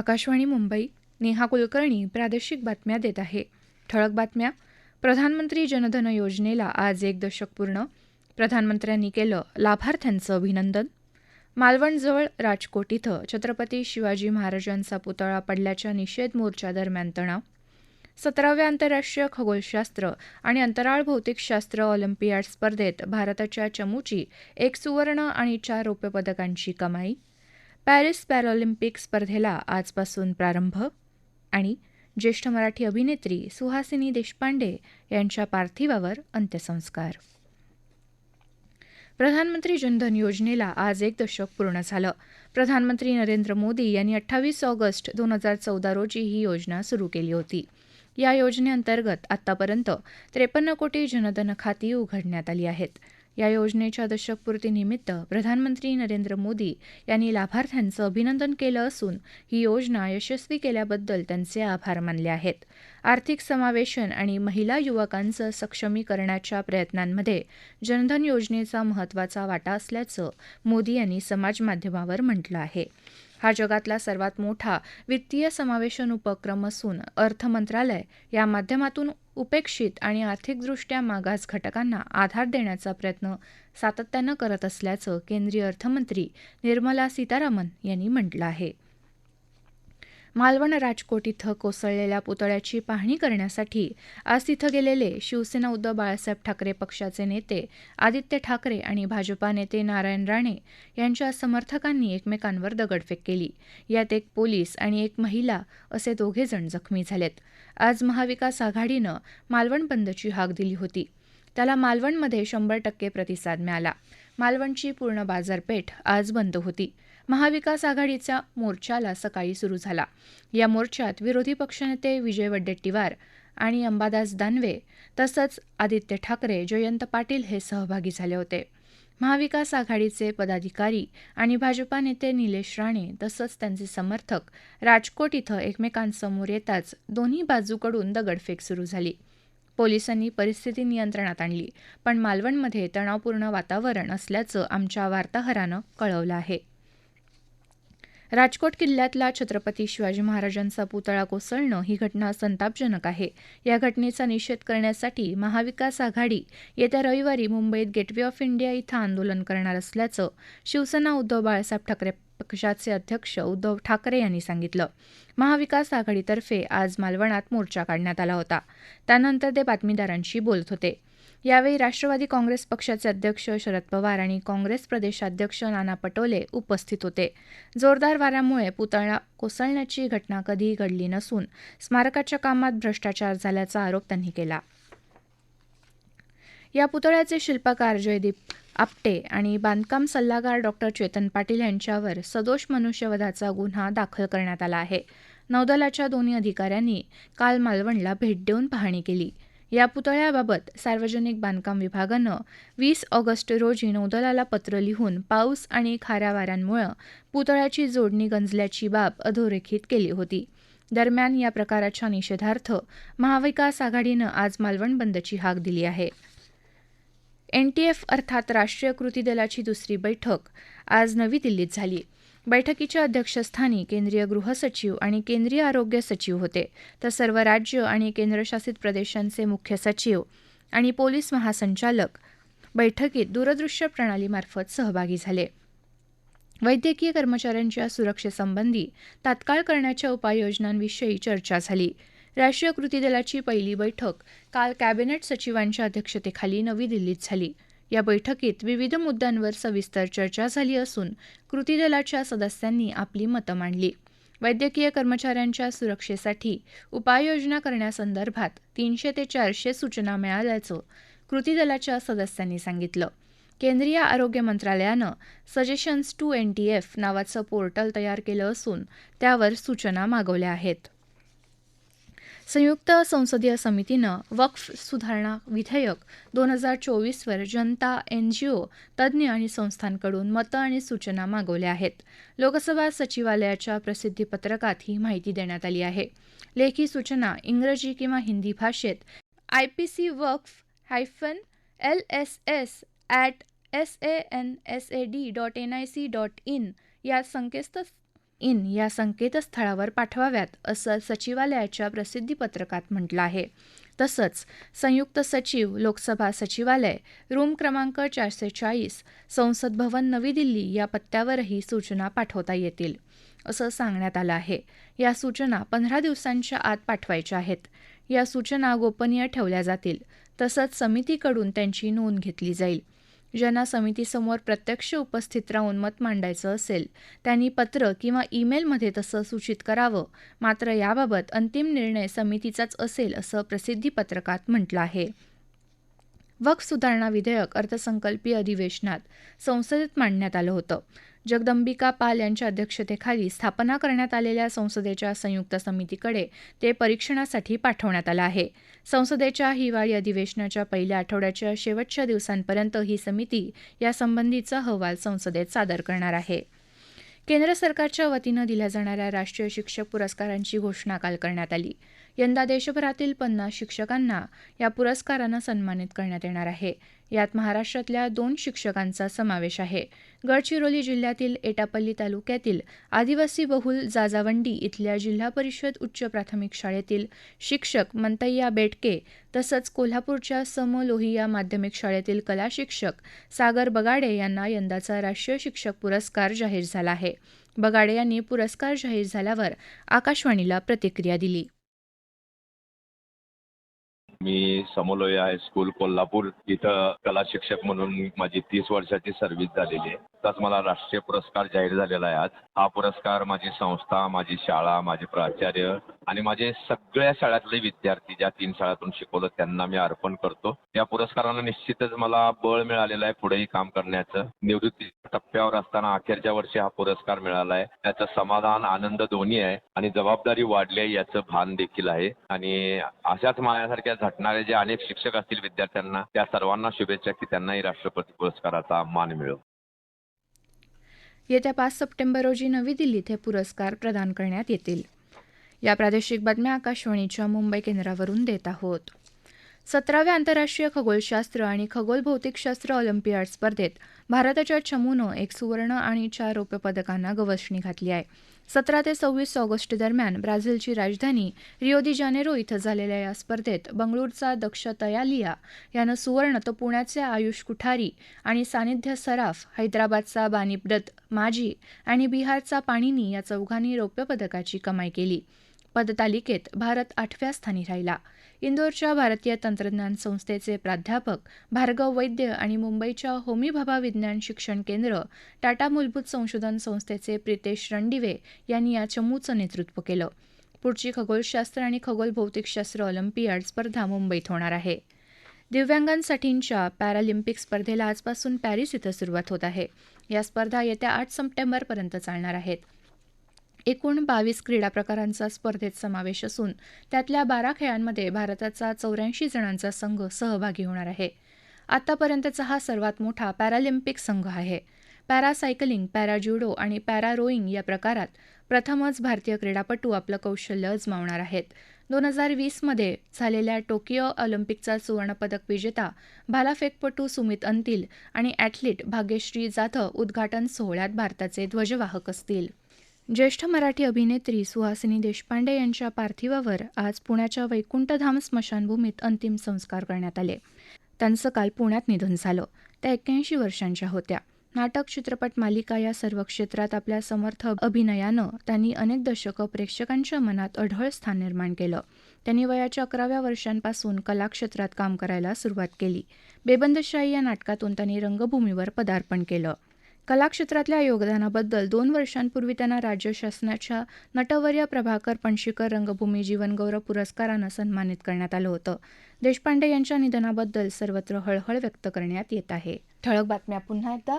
आकाशवाणी मुंबई नेहा कुलकर्णी प्रादेशिक बातम्या देत आहे. ठळक बातम्या. प्रधानमंत्री जनधन योजनेला आज एक दशक पूर्ण. प्रधानमंत्र्यांनी केलं लाभार्थ्यांचं अभिनंदन. मालवणजवळ राजकोट इथं छत्रपती शिवाजी महाराजांचा पुतळा पडल्याच्या निषेध मोर्चादरम्यान तणाव. सतराव्या आंतरराष्ट्रीय खगोलशास्त्र आणि अंतराळ भौतिकशास्त्र ऑलिम्पियाड स्पर्धेत भारताच्या चमूची एक सुवर्ण आणि चार रौप्य पदकांची कमाई पॅरिस पॅरालिम्पिक स्पर्धेला आजपासून प्रारंभ आणि ज्येष्ठ मराठी अभिनेत्री सुहासिनी देशपांडे यांच्या पार्थिवावर अंत्यसंस्कार. प्रधानमंत्री जनधन योजनेला आज एक दशक पूर्ण झालं. प्रधानमंत्री नरेंद्र मोदी यांनी अठ्ठावीस ऑगस्ट दोन हजार चौदा रोजी ही योजना सुरू केली होती. या योजनेअंतर्गत आतापर्यंत त्रेपन्न कोटी जनधन खाती उघडण्यात आली आहेत. या योजनेच्या दशकपूर्तीनिमित्त प्रधानमंत्री नरेंद्र मोदी यांनी लाभार्थ्यांचं अभिनंदन केलं असून ही योजना यशस्वी केल्याबद्दल त्यांचे आभार मानले आहेत. आर्थिक समावेशन आणि महिला युवकांचं सक्षमीकरणाच्या प्रयत्नांमध्ये जनधन योजनेचा महत्त्वाचा वाटा असल्याचं मोदी यांनी समाजमाध्यमावर म्हटलं आहे. हा जगातला सर्वात मोठा वित्तीय समावेशन उपक्रम असून अर्थ मंत्रालय या माध्यमातून उपेक्षित आणि आर्थिकदृष्ट्या मागास घटकांना आधार देण्याचा प्रयत्न सातत्यानं करत असल्याचं केंद्रीय अर्थमंत्री निर्मला सीतारामन यांनी म्हटलं आहे. मालवण राजकोट इथं कोसळलेल्या पुतळ्याची पाहणी करण्यासाठी आज तिथं गेलेले शिवसेना उद्धव बाळासाहेब ठाकरे पक्षाचे नेते आदित्य ठाकरे आणि भाजपा नेते नारायण राणे यांच्या समर्थकांनी एकमेकांवर दगडफेक केली. यात एक पोलीस आणि एक महिला असे दोघेजण जखमी झालेत. आज महाविकास आघाडीनं मालवण बंदची हाक दिली होती. त्याला मालवणमध्ये शंभर टक्के प्रतिसाद मिळाला. मालवणची पूर्ण बाजारपेठ आज बंद होती. महाविकास आघाडीचा मोर्चाला सकाळी सुरू झाला. या मोर्चात विरोधी पक्षनेते विजय वड्डेट्टीवार आणि अंबादास दानवे तसंच आदित्य ठाकरे जयंत पाटील हे सहभागी झाले होते. महाविकास आघाडीचे पदाधिकारी आणि भाजपा नेते निलेश राणे तसंच त्यांचे समर्थक राजकोट इथं एकमेकांसमोर येताच दोन्ही बाजूकडून दगडफेक सुरू झाली. पोलिसांनी परिस्थिती नियंत्रणात आणली पण मालवणमध्ये तणावपूर्ण वातावरण असल्याचं आमच्या वार्ताहरानं कळवलं आहे. राजकोट किल्ल्यातला छत्रपती शिवाजी महाराजांचा पुतळा कोसळणं ही घटना संतापजनक आहे. या घटनेचा निषेध करण्यासाठी महाविकास आघाडी येत्या रविवारी मुंबईत गेटवे ऑफ इंडिया इथं आंदोलन करणार असल्याचं शिवसेना उद्धव बाळासाहेब ठाकरे पक्षाचे अध्यक्ष उद्धव ठाकरे यांनी सांगितलं. महाविकास आघाडीतर्फे आज मालवणात मोर्चा काढण्यात आला होता. त्यानंतर ते बातमीदारांशी बोलत होते. यावेळी राष्ट्रवादी काँग्रेस पक्षाचे अध्यक्ष शरद पवार आणि काँग्रेस प्रदेशाध्यक्ष नाना पटोले उपस्थित होते. जोरदार वाऱ्यामुळे पुतळा कोसळण्याची घटना कधीही घडली नसून स्मारकाच्या कामात भ्रष्टाचार झाल्याचा आरोप त्यांनी केला. या पुतळ्याचे शिल्पकार जयदीप आपटे आणि बांधकाम सल्लागार डॉक्टर चेतन पाटील यांच्यावर सदोष मनुष्यवधाचा गुन्हा दाखल करण्यात आला आहे. नौदलाच्या दोन्ही अधिकाऱ्यांनी काल मालवणला भेट देऊन पाहणी केली. या पुतळ्याबाबत सार्वजनिक बांधकाम विभागानं वीस ऑगस्ट रोजी नौदलाला पत्र लिहून पाऊस आणि खाऱ्या वाऱ्यांमुळं पुतळ्याची जोडणी गंजल्याची बाब अधोरेखित केली होती. दरम्यान या प्रकाराच्या निषेधार्थ महाविकास आघाडीनं आज मालवण बंदची हाक दिली आहे. एनटीएफ अर्थात राष्ट्रीय कृती दलाची दुसरी बैठक आज नवी दिल्लीत झाली. बैठकीच्या अध्यक्षस्थानी केंद्रीय गृहसचिव आणि केंद्रीय आरोग्य सचिव होते. तर सर्व राज्य आणि केंद्रशासित प्रदेशांचे मुख्य सचिव आणि पोलीस महासंचालक बैठकीत दूरदृश्य प्रणालीमार्फत सहभागी झाले. वैद्यकीय कर्मचाऱ्यांच्या सुरक्षेसंबंधी तात्काळ करण्याच्या उपाययोजनांविषयी चर्चा झाली. राष्ट्रीय कृती दलाची पहिली बैठक काल कॅबिनेट सचिवांच्या अध्यक्षतेखाली नवी दिल्लीत झाली. या बैठकीत विविध मुद्द्यांवर सविस्तर चर्चा झाली असून कृती दलाच्या सदस्यांनी आपली मतं मांडली. वैद्यकीय कर्मचाऱ्यांच्या सुरक्षेसाठी उपाययोजना करण्यासंदर्भात तीनशे ते चारशे सूचना मिळाल्याचं कृती दलाच्या सदस्यांनी सांगितलं. केंद्रीय आरोग्य मंत्रालयानं suggestions to N T F नावाचं पोर्टल तयार केलं असून त्यावर सूचना मागवल्या आहेत. संयुक्त संसदीय समितीनं वक्फ सुधारणा विधेयक दोन हजार चोवीसवर जनता एनजीओ तज्ज्ञ आणि संस्थांकडून मतं आणि सूचना मागवल्या आहेत. लोकसभा सचिवालयाच्या प्रसिद्धीपत्रकात ही माहिती देण्यात आली आहे. लेखी सूचना इंग्रजी किंवा हिंदी भाषेत I P C Waqf hyphen L S S at S A N S A D dot N I C dot in या संकेतस्थळ इन या संकेतस्थळावर पाठवाव्यात असं सचिवालयाच्या प्रसिद्धीपत्रकात म्हटलं आहे. तसंच संयुक्त सचिव लोकसभा सचिवालय रूम क्रमांक चारशे चाळीस संसद भवन नवी दिल्ली या पत्त्यावरही सूचना पाठवता येतील असं सांगण्यात आलं आहे. या सूचना पंधरा दिवसांच्या आत पाठवायच्या आहेत. या सूचना गोपनीय ठेवल्या जातील. तसंच समितीकडून त्यांची नोंद घेतली जाईल. ज्यांना समितीसमोर प्रत्यक्ष उपस्थित राहून मत मांडायचं असेल त्यांनी पत्र किंवा ईमेलमध्ये तसं सूचित करावं. मात्र याबाबत अंतिम निर्णय समितीचाच असेल असं प्रसिद्धीपत्रकात म्हटलं आहे. वक्फ सुधारणा विधेयक अर्थसंकल्पीय अधिवेशनात संसदेत मांडण्यात आलं होतं. जगदंबिका पाल यांच्या अध्यक्षतेखाली स्थापना करण्यात आलेल्या संसदेच्या संयुक्त समितीकडे ते परीक्षणासाठी पाठवण्यात आलं आहे. संसदेच्या हिवाळी अधिवेशनाच्या पहिल्या आठवड्याच्या शेवटच्या दिवसांपर्यंत ही समिती यासंबंधीचा अहवाल संसदेत सादर करणार आहे. केंद्र सरकारच्या वतीनं दिल्या जाणाऱ्या राष्ट्रीय शिक्षक पुरस्कारांची घोषणा काल करण्यात आली. यंदा देशभरातील पन्नास शिक्षकांना या पुरस्कारानं सन्मानित करण्यात येणार आहे. यात महाराष्ट्रातल्या दोन शिक्षकांचा समावेश आहे. गडचिरोली जिल्ह्यातील एटापल्ली तालुक्यातील आदिवासी बहुल जाजावंडी इथल्या जिल्हा परिषद उच्च प्राथमिक शाळेतील शिक्षक मंतय्या बेटके तसंच कोल्हापूरच्या सम लोहिया माध्यमिक शाळेतील कला शिक्षक सागर बगाडे यांना यंदाचा राष्ट्रीय शिक्षक पुरस्कार जाहीर झाला आहे. बगाडे यांनी पुरस्कार जाहीर झाल्यावर आकाशवाणीला प्रतिक्रिया दिली. मी समलोया हायस्कूल कोल्हापूर इथं कला शिक्षक म्हणून माझी तीस वर्षाची सर्व्हिस झालेली आहे. त्यात मला राष्ट्रीय पुरस्कार जाहीर झालेला आहे आज. हा पुरस्कार माझी संस्था माझी शाळा माझे प्राचार्य आणि माझे सगळ्या शाळेतले विद्यार्थी ज्या तीन शाळातून शिकवलं त्यांना मी अर्पण करतो. या पुरस्कारानं निश्चितच मला बळ मिळालेलं आहे पुढेही काम करण्याचं. निवृत्ती टप्प्यावर असताना अखेरच्या वर्षी हा पुरस्कार मिळाला आहे. त्याचं समाधान आनंद दोन्ही आहे आणि जबाबदारी वाढली आहे याचं भान देखील आहे. आणि अशाच माझ्यासारख्या झटणारे जे अनेक शिक्षक असतील विद्यार्थ्यांना त्या सर्वांना शुभेच्छा की त्यांनाही राष्ट्रपती पुरस्काराचा मान मिळो येत्या पाच सप्टेंबर रोजी नवी दिल्लीत हे पुरस्कार प्रदान करण्यात येतील. या प्रादेशिक बातम्या आकाशवाणीच्या मुंबई केंद्रावरून देत आहोत. सतराव्या आंतरराष्ट्रीय खगोलशास्त्र आणि खगोल भौतिकशास्त्र ऑलिम्पियाड स्पर्धेत भारताच्या चमूनं एक सुवर्ण आणि चार रौप्य पदकांना गवसणी घातली आहे. सतरा ते सव्वीस ऑगस्ट दरम्यान ब्राझीलची राजधानी रिओदी जानेरो इथं झालेल्या या स्पर्धेत बंगळूरचा दक्ष तयालिया यानं सुवर्ण तर पुण्याचे आयुष कुठारी आणि सानिध्य सराफ हैदराबादचा बानिब्रत माजी आणि बिहारचा पाणिनी या चौघांनी रौप्य पदकाची कमाई केली. पदतालिकेत भारत आठव्या स्थानी राहिला. इंदोरच्या भारतीय तंत्रज्ञान संस्थेचे प्राध्यापक भार्गव वैद्य आणि मुंबईच्या होमीभाभा विज्ञान शिक्षण केंद्र टाटा मूलभूत संशोधन संस्थेचे प्रितेश रणदिवे यांनी या चमूचं नेतृत्व केलं. पुढची खगोलशास्त्र आणि खगोल भौतिकशास्त्र ऑलिम्पियाड स्पर्धा मुंबईत होणार आहे. दिव्यांगांसाठींच्या पॅरालिम्पिक स्पर्धेला आजपासून पॅरिस इथं सुरुवात होत आहे. या स्पर्धा येत्या आठ सप्टेंबरपर्यंत चालणार आहेत. एकूण बावीस क्रीडा प्रकारांचा स्पर्धेत समावेश असून त्यातल्या बारा खेळांमध्ये भारताचा चौऱ्याऐंशी जणांचा संघ सहभागी होणार आहे. आतापर्यंतचा हा सर्वात मोठा पॅरालिम्पिक संघ आहे. पॅरासायकलिंग पॅरा ज्युडो आणि पॅरा रोईंग या प्रकारात प्रथमच भारतीय क्रीडापटू आपलं कौशल्य अजमावणार आहेत. दोन हजार वीसमध्ये झालेल्या टोकियो ऑलिम्पिकचा सुवर्णपदक विजेता भालाफेकपटू सुमित अंतिल आणि ॲथलीट भाग्यश्री जाधव उद्घाटन सोहळ्यात भारताचे ध्वजवाहक असतील. ज्येष्ठ मराठी अभिनेत्री सुहासिनी देशपांडे यांच्या पार्थिवावर आज पुण्याच्या वैकुंठधाम स्मशानभूमीत अंतिम संस्कार करण्यात आले. त्यांचं काल पुण्यात निधन झालं. त्या एक्क्याऐंशी वर्षांच्या होत्या. नाटक चित्रपट मालिका या सर्व क्षेत्रात आपल्या समर्थ अभिनयानं त्यांनी अनेक दशकं प्रेक्षकांच्या मनात अढळ स्थान निर्माण केलं. त्यांनी वयाच्या अकराव्या वर्षांपासून कलाक्षेत्रात काम करायला सुरुवात केली. बेबंदशाही या नाटकातून त्यांनी रंगभूमीवर पदार्पण केलं. कलाक्षेत्रातल्या योगदानाबद्दल दोन वर्षांपूर्वी त्यांना राज्य शासनाच्या नटवर्य प्रभाकर पणशीकर रंगभूमी जीवनगौरव पुरस्कारानं सन्मानित करण्यात आलं होतं. देशपांडे यांच्या निधनाबद्दल सर्वत्र हळहळ व्यक्त करण्यात येत आहे. ठळक बातम्या पुन्हा एकदा.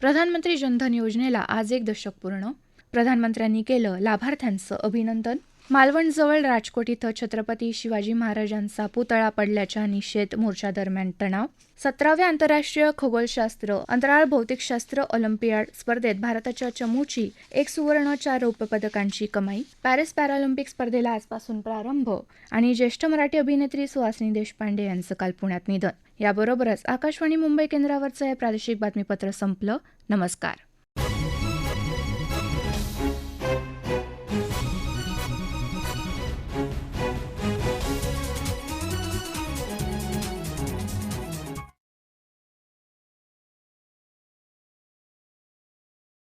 प्रधानमंत्री जनधन योजनेला आज एक दशक पूर्ण. प्रधानमंत्र्यांनी केलं लाभार्थ्यांचं अभिनंदन. मालवणजवळ राजकोट इथं छत्रपती शिवाजी महाराजांचा पुतळा पडल्याच्या निषेध मोर्चादरम्यान तणाव. सतराव्या आंतरराष्ट्रीय खगोलशास्त्र अंतराळ भौतिकशास्त्र ऑलिम्पियाड स्पर्धेत भारताच्या चमूची एक सुवर्ण चार रौप्य पदकांची कमाई. पॅरिस पॅरालिम्पिक स्पर्धेला आजपासून प्रारंभ आणि ज्येष्ठ मराठी अभिनेत्री सुहासिनी देशपांडे यांचं काल पुण्यात निधन. याबरोबरच आकाशवाणी मुंबई केंद्रावरचं हे प्रादेशिक बातमीपत्र संपलं. नमस्कार.